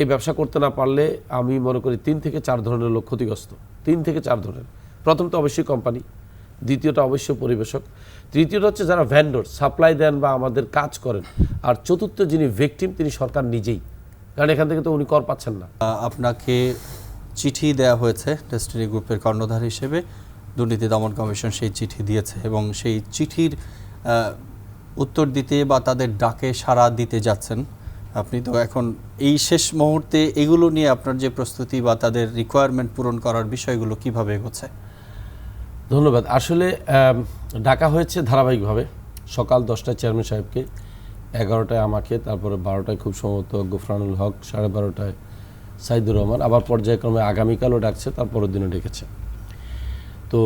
এই ব্যবসা করতে না পারলে আমি মনে করি তিন থেকে চার ধরনের লোক ক্ষতিগ্রস্ত। তিন থেকে চার ধরনের। প্রথম তো অবশ্যই কোম্পানি দ্বিতীয়টা অবশ্যই পরিবেশক তৃতীয়টা হচ্ছে যারা ভ্যান্ডর সাপ্লাই দেন বা আমাদের কাজ করেন, আর চতুর্থ যিনি ভিকটিম তিনি সরকার নিজেই। কারণ এখান থেকে তো উনি কর পাচ্ছেন না। আপনাকে চিঠি দেওয়া হয়েছে ডেস্টিনি গ্রুপের কর্ণধার হিসেবে। দুর্নীতি দমন কমিশন সেই চিঠি দিয়েছে এবং সেই চিঠির উত্তর দিতে বা তাদের ডাকে সাড়া দিতে যাচ্ছেন। আপনি তো এখন এই শেষ মুহূর্তে এগুলো নিয়ে আপনার যে প্রস্তুতি বা তাদের রিকোয়ারমেন্ট পূরণ করার বিষয়গুলো কীভাবে এগোচ্ছে? ধন্যবাদ। আসলে ডাকা হয়েছে ধারাবাহিকভাবে। সকাল দশটায় চেয়ারম্যান সাহেবকে, এগারোটায় আমাকে, তারপরে বারোটায় খুব সম্ভবত গোফরানুল হক, সাড়ে বারোটায় সাইদুর রহমান, আবার পর্যায়ক্রমে আগামীকালও ডাকছে, তারপরের দিনও ডেকেছে। তো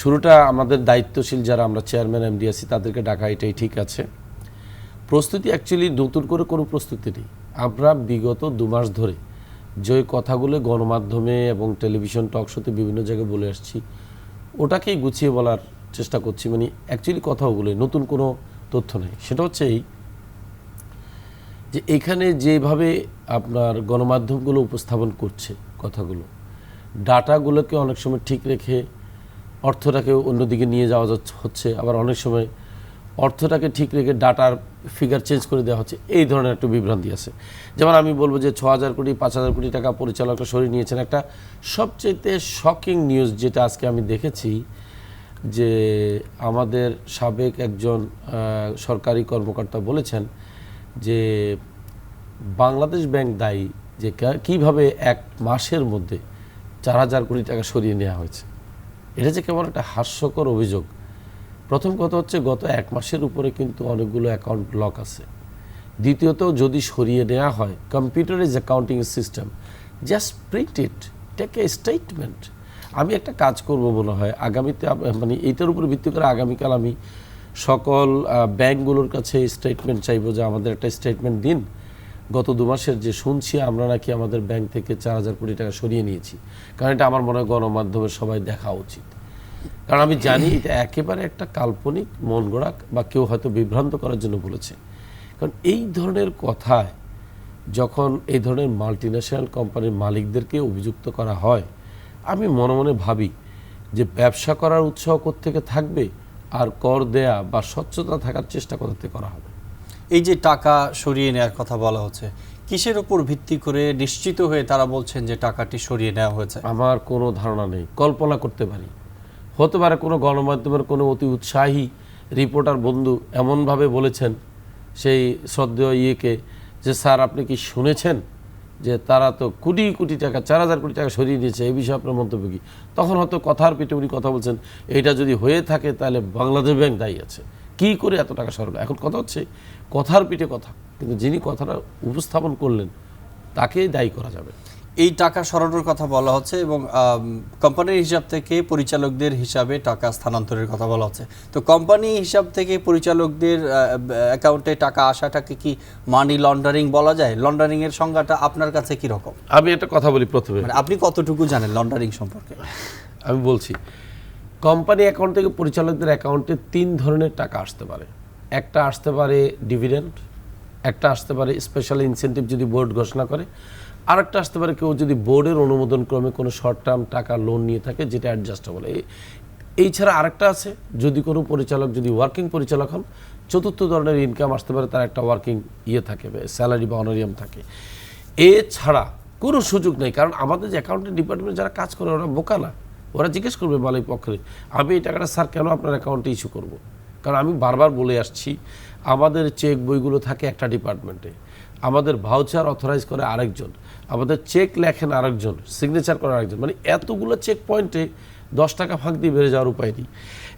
শুরুটা আমাদের দায়িত্বশীল যারা আমরা চেয়ারম্যান এমডি আছি, তাদেরকে ডাকা এটাই ঠিক আছে। প্রস্তুতি অ্যাকচুয়ালি নতুন করে কোনো প্রস্তুতি নেই। আমরা বিগত দু মাস ধরে যে কথাগুলো গণমাধ্যমে এবং টেলিভিশন টক শোতে বিভিন্ন জায়গায় বলে আসছি, ওটাকেই গুছিয়ে বলার চেষ্টা করছি। মানে অ্যাকচুয়ালি কথা ওগুলো নতুন কোনো তথ্য নেই। সেটা হচ্ছে এই যে এখানে যেভাবে আপনার গণমাধ্যমগুলো উপস্থাপন করছে কথাগুলো, ডাটাগুলোকে অনেক সময় ঠিক রেখে অর্থটাকে অন্যদিকে নিয়ে যাওয়া হচ্ছে, আবার অনেক সময় অর্থটাকে ঠিক রেখে ডাটার ফিগার চেঞ্জ করে দেওয়া হচ্ছে, এই ধরনের একটু বিভ্রান্তি আছে। যেমন আমি বলব যে ছ হাজার কোটি পাঁচ হাজার কোটি টাকা পরিচালকরা সরিয়ে নিয়েছেন একটা সবচেয়ে শকিং নিউজ যেটা আজকে আমি দেখেছি, যে আমাদের সাবেক একজন সরকারি কর্মকর্তা বলেছেন যে বাংলাদেশ ব্যাংক দায়ী যে কীভাবে এক মাসের মধ্যে চার হাজার কোটি টাকা সরিয়ে নেওয়া হয়েছে। এটা যে কেমন একটা হাস্যকর অভিযোগ। প্রথম কথা হচ্ছে গত এক মাসের উপরে কিন্তু অনেকগুলো অ্যাকাউন্ট লক আছে। দ্বিতীয়ত যদি সরিয়ে নেওয়া হয় computer is accounting system just print it take a statement আমি একটা কাজ করব মনে হয়, আগামীতে মানে এইটার উপর ভিত্তি করে আগামীকাল আমি সকল ব্যাংকগুলোর কাছে স্টেটমেন্ট চাইব যে আমাদের একটা স্টেটমেন্ট দিন। গত দু মাসের যে শুনছি, আমরা নাকি আমাদের ব্যাংক থেকে চার হাজার কোটি টাকা সরিয়ে নিয়েছি। কারণ এটা আমার মনে হয় গণমাধ্যমের সবাই দেখা উচিত। কারণ আমি জানি এটা একেবারে একটা কাল্পনিক মন গড়া বা কেউ হয়তো বিভ্রান্ত করার জন্য বলেছে। কারণ এই ধরনের কথায় যখন এই ধরনের মাল্টি ন্যাশনাল কোম্পানির মালিকদেরকে অভিযুক্ত করা হয় আমি মনে মনে ভাবি যে ব্যবসা করার উৎসাহ থেকে থাকবে? আর কর দেয়া বা স্বচ্ছতা থাকার চেষ্টা করতে করা হবে? এই যে টাকা সরিয়ে নেওয়ার কথা বলা হচ্ছে কিসের উপর ভিত্তি করে নিশ্চিত হয়ে তারা বলছেন যে টাকাটি সরিয়ে নেওয়া হয়েছে? আমার কোনো ধারণা নেই কল্পনা করতে পারি। হতে পারে কোনো গণমাধ্যমের কোনো অতি উৎসাহী রিপোর্টার বন্ধু এমনভাবে বলেছেন সেই শ্রদ্ধেয় ইয়েকে যে, স্যার, আপনি কি শুনেছেন যে তারা তো কোটি কোটি টাকা, চার হাজার কোটি টাকা সরিয়ে নিয়েছে এই বিষয়ে আপনার মন্তব্য কি? তখন হয়তো কথার পিঠে উনি কথা বলছেন এটা যদি হয়ে থাকে তাহলে বাংলাদেশ ব্যাংক দায়ী আছে। কি করে এত টাকা সরল? এখন কথা হচ্ছে কথার পিঠে কথা, কিন্তু যিনি কথাটা উপস্থাপন করলেন তাকেই দায়ী করা যাবে। এই টাকা সরানোর কথা বলা হচ্ছে এবং কোম্পানির হিসাব থেকে পরিচালকদের হিসাবে টাকা স্থানান্তরের কথা বলা হচ্ছে। তো কোম্পানি হিসাব থেকে পরিচালকদের অ্যাকাউন্টে টাকা আসাটাকে কি মানি লন্ডারিং বলা যায়? লন্ডারিং এর সংজ্ঞাটা আপনার কাছে কি রকম? আমি একটা কথা বলি প্রথমে। মানে আপনি কতটুকু জানেন লন্ডারিং সম্পর্কে? আমি বলছি কোম্পানি অ্যাকাউন্ট থেকে পরিচালকদের অ্যাকাউন্টে তিন ধরনের টাকা আসতে পারে। একটা আসতে পারে ডিভিডেন্ড একটা আসতে পারে স্পেশাল ইনসেন্টিভ যদি বোর্ড ঘোষণা করে। আরেকটা আসতে পারে, কেউ যদি বোর্ডের অনুমোদন ক্রমে কোনো শর্ট টার্ম টাকা লোন নিয়ে থাকে যেটা অ্যাডজাস্টেবল এই ছাড়া আরেকটা আছে, যদি কোনো পরিচালক, যদি ওয়ার্কিং পরিচালক হন, চতুর্থ ধরনের ইনকাম আসতে পারে, তার একটা ওয়ার্কিং ইয়ে থাকে স্যালারি বা অনারিয়াম থাকে। এছাড়া কোনো সুযোগ নেই, কারণ আমাদের যে অ্যাকাউন্টিং ডিপার্টমেন্ট যারা কাজ করে, ওরা বোকা না। ওরা জিজ্ঞেস করবে মালিক পক্ষে আমি এই টাকাটা স্যার কেন আপনার অ্যাকাউন্টে ইস্যু করব? কারণ আমি বারবার বলে আসছি, আমাদের চেক বইগুলো থাকে একটা ডিপার্টমেন্টে আমাদের ভাউচার অথরাইজ করে আরেকজন আমাদের চেক লেখেন আরেকজন সিগনেচার করে আরেকজন মানে এতগুলো চেক পয়েন্টে দশ টাকা ফাঁক দিয়ে বেড়ে যাওয়ার উপায় নেই।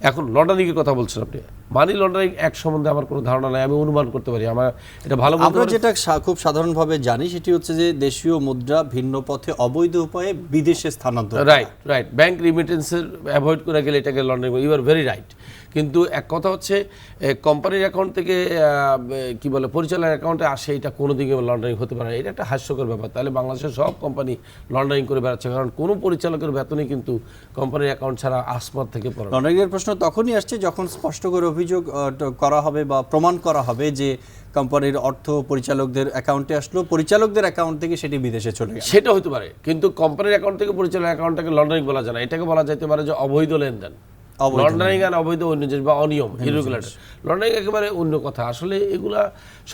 এখন লন্ডারিংয়ের কথা বলছেন আপনি। মানি লন্ডারিং এক সম্বন্ধে আমার কোনো ধারণা নাই আমি অনুমান করতে পারি আমার এটা ভালো আমরা যেটা খুব সাধারণভাবে জানি সেটি হচ্ছে যে দেশীয় মুদ্রা ভিন্ন পথে অবৈধ উপায়ে বিদেশে স্থানান্তর রাইট রাইট ব্যাংক রিমিটেন্সের অ্যাভয়েড করে গেলে এটাকে laundering you are very right কিন্তু এক কথা হচ্ছে কোম্পানির অ্যাকাউন্ট থেকে কি বলে পরিচালনার অ্যাকাউন্টে আসে এটা কোনো দিকে লন্ডারিং হতে পারে এটা একটা হাস্যকর ব্যাপার। তাহলে বাংলাদেশের সব কোম্পানি লন্ডারিং করে বেড়াচ্ছে কারণ কোনো পরিচালকের বেতনই কিন্তু কোম্পানির অ্যাকাউন্ট ছাড়া আসমার থেকে পড়ে না। লন্ডারিং এর প্রশ্ন তখনই আসছে যখন স্পষ্ট করে অভিযোগ করা হবে বা প্রমাণ করা হবে যে কোম্পানির অর্থ পরিচালকদের অ্যাকাউন্টে আসলো। পরিচালকদের অ্যাকাউন্ট থেকে সেটি বিদেশে চলে গেল। সেটা হতে পারে কিন্তু কোম্পানির অ্যাকাউন্ট থেকে পরিচালনা অ্যাকাউন্টটাকে লন্ডারিং বলা যায় না। এটাকে বলা যেতে পারে যে অবৈধ লেনদেন। লন্ডারিং আর অবৈধ অন্য জিনিস বা অনিয়ম ইরেগুলার লন্ডারিং একেবারে অন্য কথা। আসলে এগুলা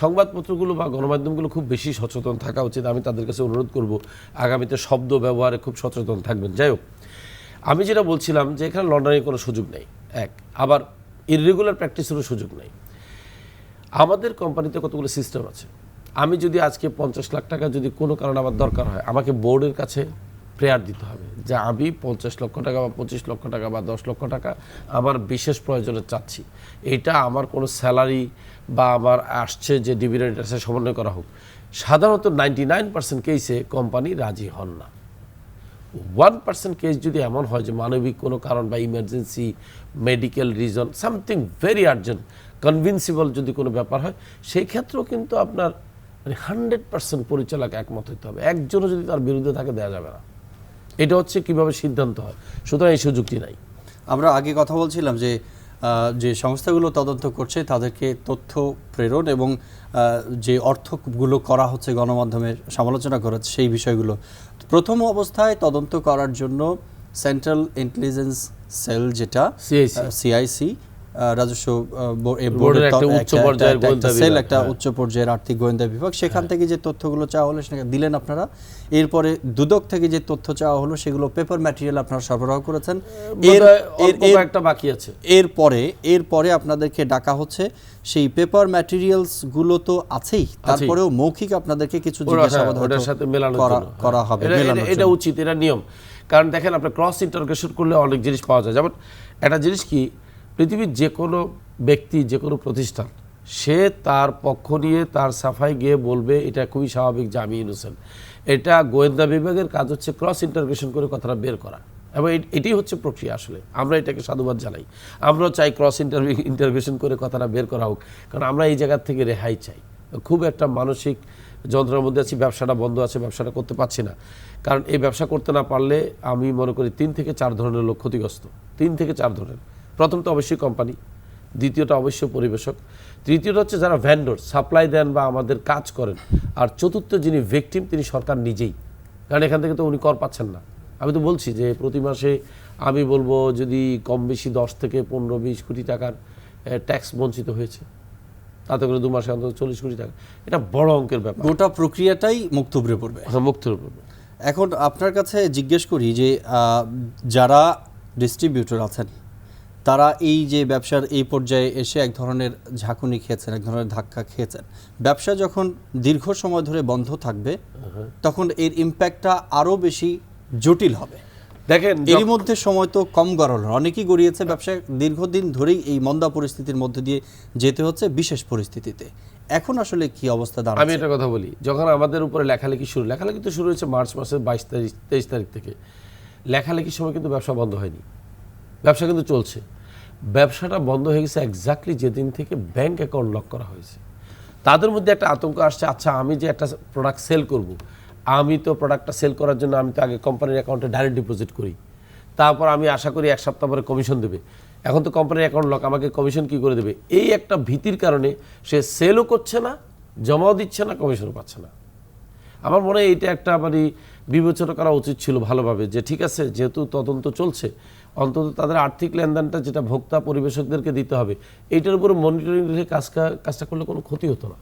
সংবাদপত্রগুলো বা গণমাধ্যমগুলো খুব বেশি সচেতন থাকা উচিত। আমি তাদের কাছে অনুরোধ করব আগামীতে শব্দ ব্যবহারে খুব সচেতন থাকবেন। যাই হোক আমি যেটা বলছিলাম যে এখানে লন্ডারিং কোনো সুযোগ নেই এক। আবার ইরেগুলার প্র্যাকটিসেরও সুযোগ নেই। আমাদের কোম্পানিতে কতগুলো সিস্টেম আছে? আমি যদি আজকে পঞ্চাশ লাখ টাকা যদি কোনো কারণে আমার দরকার হয় আমাকে বোর্ডের কাছে প্রেয়ার দিতে হবে। যে আমি পঞ্চাশ লক্ষ টাকা বা পঁচিশ লক্ষ টাকা বা দশ লক্ষ টাকা আমার বিশেষ প্রয়োজনে চাচ্ছি। এটা আমার কোনো স্যালারি বা আমার আসছে যে ডিভিডেন্ড আছে সমন্বয় করা হোক। সাধারণত নাইনটি নাইন পার্সেন্ট কেসে কোম্পানি রাজি হন না। ওয়ান পার্সেন্ট কেস যদি এমন হয় যে মানবিক কোনো কারণ বা emergency, medical reason, something very urgent, convincible যদি কোনো ব্যাপার হয়, সেই ক্ষেত্রেও কিন্তু আপনার মানে হান্ড্রেড পার্সেন্ট পরিচালক একমত হতে হবে। একজনও যদি তার বিরুদ্ধে থাকে দেওয়া যাবে না। এটা হচ্ছে কীভাবে সিদ্ধান্ত হয়। সুতরাং এই সুযোগটি নাই। আমরা আগে কথা বলছিলাম যে যে সংস্থাগুলো তদন্ত করছে তাদেরকে তথ্য প্রেরণ এবং যে অর্থগুলো করা হচ্ছে গণমাধ্যমের সমালোচনা করা হচ্ছে সেই বিষয়গুলো। প্রথম অবস্থায় তদন্ত করার জন্য সেন্ট্রাল ইন্টেলিজেন্স সেল যেটা সিআইসি রাজস্ব বোর্ডের উচ্চ পর্যায়ের একটা- সেল হ্যাঁ। উচ্চ পর্যায়ের আর্থিক গোয়েন্দা বিভাগ। সেখান থেকে যে তথ্যগুলো চাওয়া হলো সেটাকে দিলেন আপনারা। এরপরে দুদক থেকে যে তথ্য চাওয়া হলো সেগুলো পেপার ম্যাটেরিয়াল আপনারা সরবরাহ করেছেন। এর একটা বাকি আছে। এরপরে এরপরে আপনাদেরকে ডাকা হচ্ছে সেই পেপার ম্যাটেরিয়ালসগুলো তো আছেই। তারপরেও মৌখিক আপনাদেরকে কিছু জিজ্ঞাসাবাদ হ্যাঁ, সাথে করা হ্যাঁ। হবে এটা-। উচিত এটা নিয়ম। কারণ দেখেন আপনার ক্রস ইন্টারগ্রেশন করলে অনেক জিনিস পাওয়া যায়। যেমন একটা জিনিস কি পৃথিবীর যে কোনো ব্যক্তি, যে কোনো প্রতিষ্ঠান, সে তার পক্ষ নিয়ে, তার সাফাই গিয়ে বলবে, এটা খুবই স্বাভাবিক যে আমি ইনোসেন্ট এটা গোয়েন্দা বিভাগের কাজ হচ্ছে ক্রস ইন্টারগ্রেশন করে কথাটা বের করা। এবং এটাই হচ্ছে প্রক্রিয়া আসলে। আমরা এটাকে সাধুবাদ জানাই। আমরাও চাই ক্রস ইন্টারভিউ ইন্টারগ্রেশন করে কথাটা বের করা হোক। কারণ আমরা এই জায়গার থেকে রেহাই চাই। খুব একটা মানসিক যন্ত্রের মধ্যে আছি, ব্যবসাটা বন্ধ আছে, ব্যবসাটা করতে পারছি না। কারণ এই ব্যবসা করতে না পারলে আমি মনে করি তিন থেকে চার ধরনের লোক ক্ষতিগ্রস্ত। তিন থেকে চার ধরনের। প্রথম তো অবশ্যই কোম্পানি দ্বিতীয়টা অবশ্যই পরিবেশক তৃতীয়টা হচ্ছে যারা ভ্যান্ডর সাপ্লাই দেন বা আমাদের কাজ করেন আর চতুর্থ যিনি ভিকটিম তিনি সরকার নিজেই। কারণ এখান থেকে তো উনি কর পাচ্ছেন না। আমি তো বলছি যে প্রতি মাসে আমি বলব যদি কম বেশি দশ থেকে পনেরো বিশ কোটি টাকার ট্যাক্স বঞ্চিত হয়েছে তাতে করে দু মাসে অন্তত চল্লিশ কোটি টাকা। এটা বড় অঙ্কের ব্যাপার। গোটা প্রক্রিয়াটাই মুক্তব্রে পড়বে। হ্যাঁ মুক্তের পড়বে। এখন আপনার কাছে জিজ্ঞেস করি যে যারা ডিস্ট্রিবিউটর আছেন তারা এই যে ব্যবসার এই পর্যায়ে এসে এক ধরনের ঝাঁকুনি খেয়েছেন এক ধরনের ধাক্কা খেয়েছেন। ব্যবসা যখন দীর্ঘ সময় ধরে বন্ধ থাকবে তখন এর ইম্প্যাক্টটা আরও বেশি জটিল হবে। দেখেন এরই মধ্যে সময় তো কম গড়াল। অনেকেই গড়িয়েছে ব্যবসা। দীর্ঘদিন ধরেই এই মন্দা পরিস্থিতির মধ্যে দিয়ে যেতে হচ্ছে বিশেষ পরিস্থিতিতে। এখন আসলে কি অবস্থা আমি দাঁড়াচ্ছে একটা কথা বলি যখন আমাদের উপরে লেখালেখি শুরু লেখালেখি তো শুরু হয়েছে মার্চ মাসের বাইশ তারিখ তেইশ তারিখ থেকে। লেখালেখির সময় কিন্তু ব্যবসা বন্ধ হয়নি। ব্যবসা কিন্তু চলছে। ব্যবসাটা বন্ধ হয়ে গেছে এক্স্যাক্টলি যেদিন থেকে ব্যাংক অ্যাকাউন্ট লক করা হয়েছে। তাদের মধ্যে একটা আতঙ্ক আসছে আচ্ছা আমি যে একটা প্রোডাক্ট সেল করব, আমি তো প্রোডাক্টটা সেল করার জন্য আমি তো আগে কোম্পানির অ্যাকাউন্টে ডাইরেক্ট ডিপোজিট করি। তারপর আমি আশা করি এক সপ্তাহ পরে কমিশন দেবে। এখন তো কোম্পানির অ্যাকাউন্ট লক আমাকে কমিশন কি করে দেবে? এই একটা ভীতির কারণে সে সেলও করছে না, জমাও দিচ্ছে না কমিশনও পাচ্ছে না। আমার মনে হয় এইটা একটা মানে বিবেচনা করা উচিত ছিল ভালোভাবে যে ঠিক আছে, যেহেতু তদন্ত চলছে অন্তত তাদের আর্থিক লেনদেনটা যেটা ভোক্তা পরিবেশকদেরকে দিতে হবে, এইটার উপরে মনিটরিং রেখে কাজ কাজটা করলে কোনো ক্ষতি হতো না।